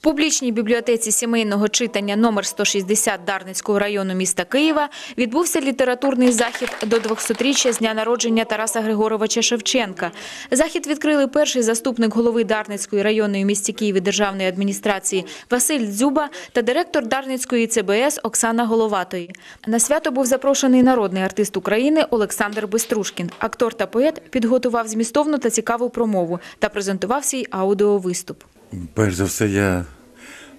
публічній бібліотеці сімейного читання номер 160 Дарницького району міста Києва відбувся літературний захід до 200-річчя з дня народження Тараса Григоровича Шевченка. Захід відкрили перший заступник голови Дарницької районної місті Києві державної адміністрації Василь Дзюба та директор Дарницької ЦБС Оксана Головатої. На свято був запрошений народний артист України Олександр Беструшкін. Актор та поет підготував змістовну та цікаву промову та презентував свій аудіовиступ. Перш за все, я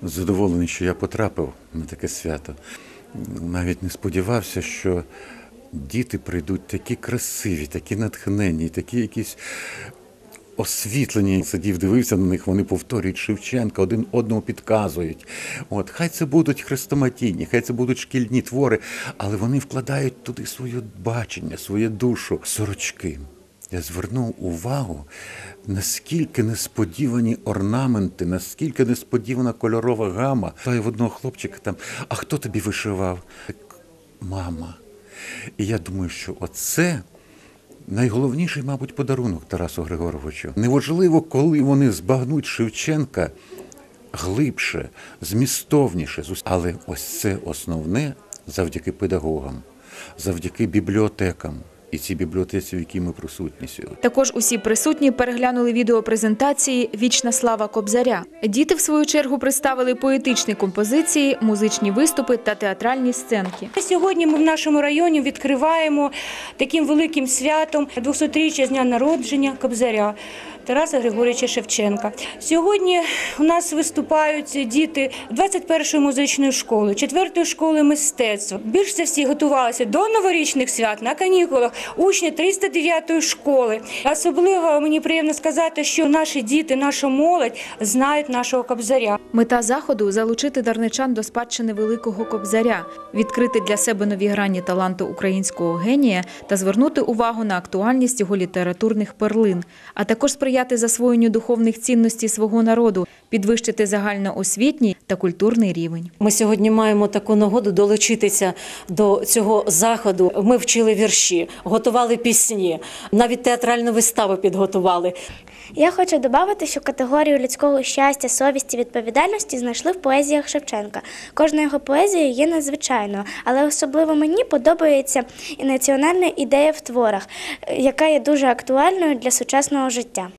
задоволений, що я потрапив на таке свято. Навіть не сподівався, що діти прийдуть такі красиві, такі натхненні, такі якісь освітлені. Сидів, дивився на них, вони повторюють Шевченка, один одному підказують. От, хай це будуть хрестоматійні, хай це будуть шкільні твори, але вони вкладають туди своє бачення, свою душу, сорочки. Я звернув увагу, наскільки несподівані орнаменти, наскільки несподівана кольорова гама. Та й в одного хлопчика там, а хто тобі вишивав? Мама. І я думаю, що оце найголовніший, мабуть, подарунок Тарасу Григоровичу. Неважливо, коли вони збагнуть Шевченка глибше, змістовніше, але ось це основне завдяки педагогам, завдяки бібліотекам. І цій бібліотеці, в якій ми присутні сьогодні. Також усі присутні переглянули відеопрезентації Вічна слава Кобзаря. Діти, в свою чергу, представили поетичні композиції, музичні виступи та театральні сценки. Сьогодні ми в нашому районі відкриваємо таким великим святом 200-річчя з дня народження Кобзаря Тараса Григорьовича Шевченка. Сьогодні у нас виступають діти 21-ї музичної школи, 4-ї школи мистецтва. Більш за всі готувалися до новорічних свят на канікулах учні 309-ї школи. Особливо мені приємно сказати, що наші діти, наша молодь знають нашого Кобзаря. Мета заходу залучити дарничан до спадщини великого кобзаря, відкрити для себе нові грані таланту українського генія та звернути увагу на актуальність його літературних перлин, а також сприяти засвоєнню духовних цінностей свого народу, підвищити загальноосвітній та культурний рівень. Ми сьогодні маємо таку нагоду долучитися до цього заходу. Ми вчили вірші, готували пісні, навіть театральну виставу підготували. Я хочу додати, що категорію людського щастя, совісті, відповідальності знайшли в поезіях Шевченка. Кожна його поезія є надзвичайною, але особливо мені подобається і національна ідея в творах, е, яка є дуже актуальною для сучасного життя.